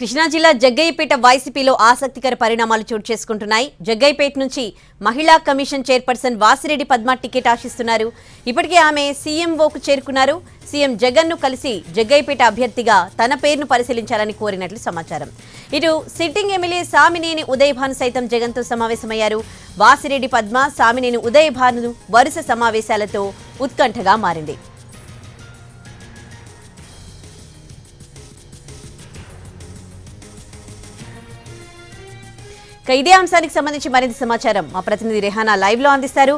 కృష్ణా జిల్లా జగ్గయ్యపేట వైసీపీలో ఆసక్తికర పరిణామాలు చోటు చేసుకుంటున్నాయి. జగ్గయ్యపేట నుంచి మహిళా commission chairperson Vasireddy Padma ticket ఆశిస్తున్నారు. ఇప్పటికే ఆమె సీఎంఓకు చేరుకున్నారు. సీఎం జగన్ను కలిసి జగ్గయ్యపేట అభ్యర్థిగా తన పేరును పరిశీలించాలని కోరినట్లు సమాచారం. ఇటు సిట్టింగ్ ఎమ్మెల్యే సామినేని ఉదయభాను సైతం జగన్తో సమావేశమయ్యారు. వాసిరెడ్డి పద్మ సామినేని ఉదయభాను వరుస సమావేశాలతో ఉత్కంఠగా మారింది. ఇదే అంశానికి సంబంధించి మరింత సమాచారం. మా ప్రతినిధి రెహానా లైవ్లో అందిస్తారు.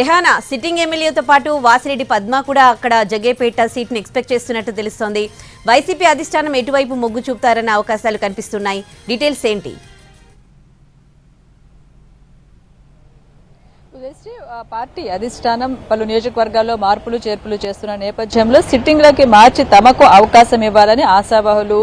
రెహానా సిట్టింగ్ ఎమ్మెల్యేతో పాటు వాసిరెడ్డి పద్మ కూడా అక్కడ జగ్గేపేట సీట్ని ఎక్స్పెక్ట్ చేస్తున్నట్టు తెలుస్తోంది. వైసీపీ అధిష్టానం ఎటువైపు మొగ్గు చూపుతారన్న అవకాశాలు కనిపిస్తున్నాయి. డీటెయిల్స్ ఏంటి? పార్టీ అధిష్టానం పలు నియోజకవర్గాల్లో మార్పులు చేర్పులు చేస్తున్న నేపథ్యంలో సిట్టింగ్లకి మార్చి తమకు అవకాశం ఇవ్వాలని ఆశావాహులు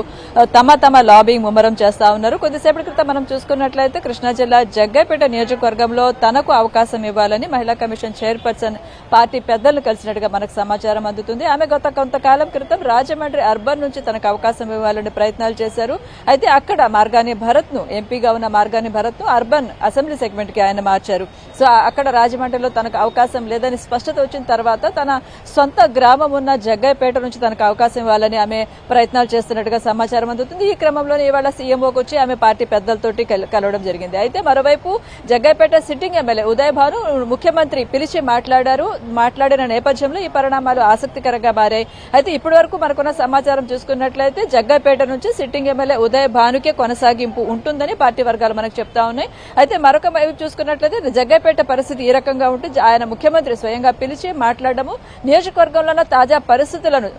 తమ తమ లాబింగ్ ముమ్మరం చేస్తా ఉన్నారు. కొద్దిసేపటి క్రితం మనం చూసుకున్నట్లయితే కృష్ణా జిల్లా జగ్గైపేట నియోజకవర్గంలో తనకు అవకాశం ఇవ్వాలని మహిళా కమిషన్ చైర్పర్సన్ పార్టీ పెద్దలను కలిసినట్టుగా మనకు సమాచారం అందుతుంది. ఆమె గత కొంతకాలం క్రితం రాజమండ్రి అర్బన్ నుంచి తనకు అవకాశం ఇవ్వాలని ప్రయత్నాలు చేశారు. అయితే అక్కడ మార్గాని భరత్ను ఎంపీగా ఉన్న మార్గాని భరత్ను అర్బన్ అసెంబ్లీ సెగ్మెంట్కి ఆయన మార్చారు. సో అక్కడ రాజమండ్రిలో తనకు అవకాశం లేదని స్పష్టత వచ్చిన తర్వాత తన సొంత గ్రామం ఉన్న జగ్గైపేట నుంచి తనకు అవకాశం ఇవ్వాలని ఆమె ప్రయత్నాలు చేస్తున్నట్టుగా సమాచారం అందుతుంది. ఈ క్రమంలోనే ఇవాళ సీఎంఓకి వచ్చి ఆమె పార్టీ పెద్దలతోటి కలవడం జరిగింది. అయితే మరోవైపు జగ్గైపేట సిట్టింగ్ ఎమ్మెల్యే ఉదయ్ భాను ముఖ్యమంత్రి పిలిచి మాట్లాడారు. మాట్లాడిన నేపథ్యంలో ఈ పరిణామాలు ఆసక్తికరంగా మారాయి. అయితే ఇప్పటి వరకు మనకున్న సమాచారం చూసుకున్నట్లయితే జగ్గైపేట నుంచి సిట్టింగ్ ఎమ్మెల్యే ఉదయ్ భానుకే కొనసాగింపు ఉంటుందని పార్టీ వర్గాలు మనకు చెప్తా ఉన్నాయి. అయితే మరొక వైపు చూసుకున్నట్లయితే జగ్గయ్యపేట పరిస్థితి ఈ రకంగా ఉంటే ఆయన ముఖ్యమంత్రి స్వయంగా పిలిచి మాట్లాడము నియోజకవర్గంలో ఉన్న తాజా పరిస్థితులను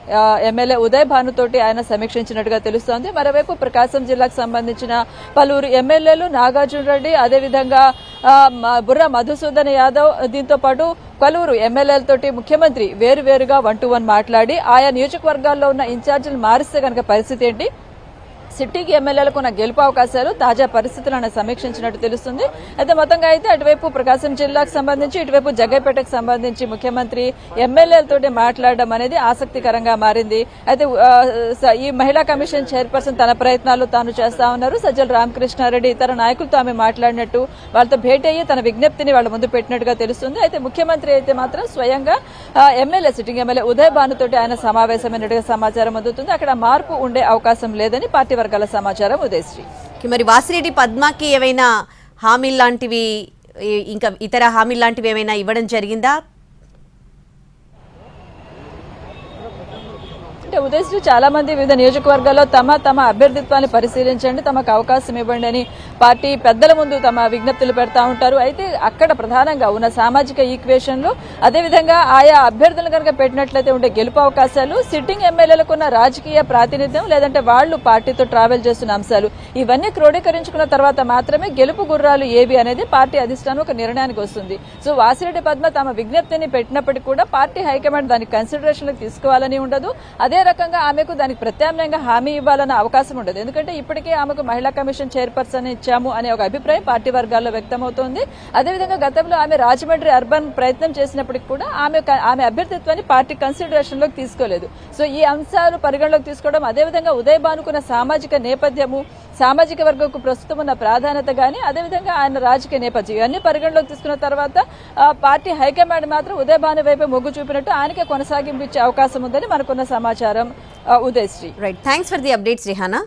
ఎమ్మెల్యే ఉదయ్ భానుతోటి ఆయన సమీక్షించినట్టుగా తెలుస్తోంది. మరోవైపు ప్రకాశం జిల్లాకు సంబంధించిన పలువురు ఎమ్మెల్యేలు నాగార్జున రెడ్డి అదేవిధంగా ఆ, మధుసూదన్ యాదవ్ దీంతో పాటు పలువురు ఎమ్మెల్యేలతోటి ముఖ్యమంత్రి వేరువేరుగా వన్ టు వన్ మాట్లాడి ఆయా నియోజకవర్గాల్లో ఉన్న ఇన్ఛార్జీలు మారిస్తే కనుక పరిస్థితి ఏంటి? సిటీకి ఎమ్మెల్యేలకు ఉన్న గెలుపు అవకాశాలు తాజా పరిస్థితులను సమీక్షించినట్టు తెలుస్తుంది. అయితే మొత్తంగా అయితే అటువైపు ప్రకాశం జిల్లాకు సంబంధించి ఇటువైపు జగ్గైపేటకు సంబంధించి ముఖ్యమంత్రి ఎమ్మెల్యేలతో మాట్లాడడం అనేది ఆసక్తికరంగా మారింది. అయితే ఈ మహిళా కమిషన్ చైర్పర్సన్ తన ప్రయత్నాలు తాను చేస్తా ఉన్నారు. సజ్జల రామకృష్ణారెడ్డి ఇతర నాయకులతో ఆమె మాట్లాడినట్టు వాళ్ళతో భేటీ అయ్యి తన విజ్ఞప్తిని వాళ్ళ ముందు పెట్టినట్టుగా తెలుస్తుంది. అయితే ముఖ్యమంత్రి అయితే మాత్రం స్వయంగా ఎమ్మెల్యే సిట్టింగ్ ఎమ్మెల్యే ఉదయ్ భానుతోటి ఆయన సమావేశమైనట్టుగా సమాచారం అందుతుంది. అక్కడ మార్పు ఉండే అవకాశం లేదని పార్టీ వర్గాల సమాచారం ఉదయశ్రీ. మరి వాసిరెడ్డి పద్మకి ఏవైనా హామీ లాంటివి ఇంకా ఇతర హామీ లాంటివి ఏమైనా ఇవ్వడం జరిగిందా? అంటే ఉదయశ్రీ చాలా మంది వివిధ నియోజకవర్గాల్లో తమ తమ అభ్యర్థిత్వాన్ని పరిశీలించండి తమకు అవకాశం ఇవ్వండి అని పార్టీ పెద్దల ముందు తమ విజ్ఞప్తులు పెడతా ఉంటారు. అయితే అక్కడ ప్రధానంగా ఉన్న సామాజిక ఈక్వేషన్లు అదేవిధంగా ఆయా అభ్యర్థులను కనుక పెట్టినట్లయితే ఉండే గెలుపు అవకాశాలు సిట్టింగ్ ఎమ్మెల్యేలకు ఉన్న రాజకీయ ప్రాతినిధ్యం లేదంటే వాళ్ళు పార్టీతో ట్రావెల్ చేస్తున్న అంశాలు ఇవన్నీ క్రోడీకరించుకున్న తర్వాత మాత్రమే గెలుపు గుర్రాలు ఏవి అనేది పార్టీ అధిష్టానం ఒక నిర్ణయానికి వస్తుంది. సో వాసిరెడ్డి పద్మ తమ విజ్ఞప్తిని పెట్టినప్పటికీ కూడా పార్టీ హైకమాండ్ దాన్ని కన్సిడరేషన్లోకి తీసుకోవాలని ఉండదు. అదే రకంగా ఆమెకు దానికి ప్రత్యామ్నాయంగా హామీ ఇవ్వాలన్న అవకాశం ఉండదు. ఎందుకంటే ఇప్పటికే ఆమెకు మహిళా కమిషన్ చైర్పర్సన్ ఇచ్చాము అనే ఒక అభిప్రాయం పార్టీ వర్గాల్లో వ్యక్తమవుతోంది. అదేవిధంగా గతంలో ఆమె రాజమండ్రి అర్బన్ ప్రయత్నం చేసినప్పటికీ కూడా ఆమె ఆమె అభ్యర్థిత్వాన్ని పార్టీ కన్సిడరేషన్లోకి తీసుకోలేదు. సో ఈ అంశాలు పరిగణలోకి తీసుకోవడం అదేవిధంగా ఉదయ్ బానుకున్న సామాజిక నేపథ్యము సామాజిక వర్గంకు ప్రస్తుతం ఉన్న ప్రాధాన్యత కానీ అదేవిధంగా ఆయన రాజకీయ నేపథ్యం ఇవన్నీ పరిగణలోకి తీసుకున్న తర్వాత పార్టీ హైకమాండ్ మాత్రం ఉదయ్ భాను వైపే మొగ్గు చూపినట్టు ఆయనకే కొనసాగింపు ఇచ్చే అవకాశం ఉందని మనకున్న సమాచారం. ఆ, Udayasri right thanks for the updates Rihana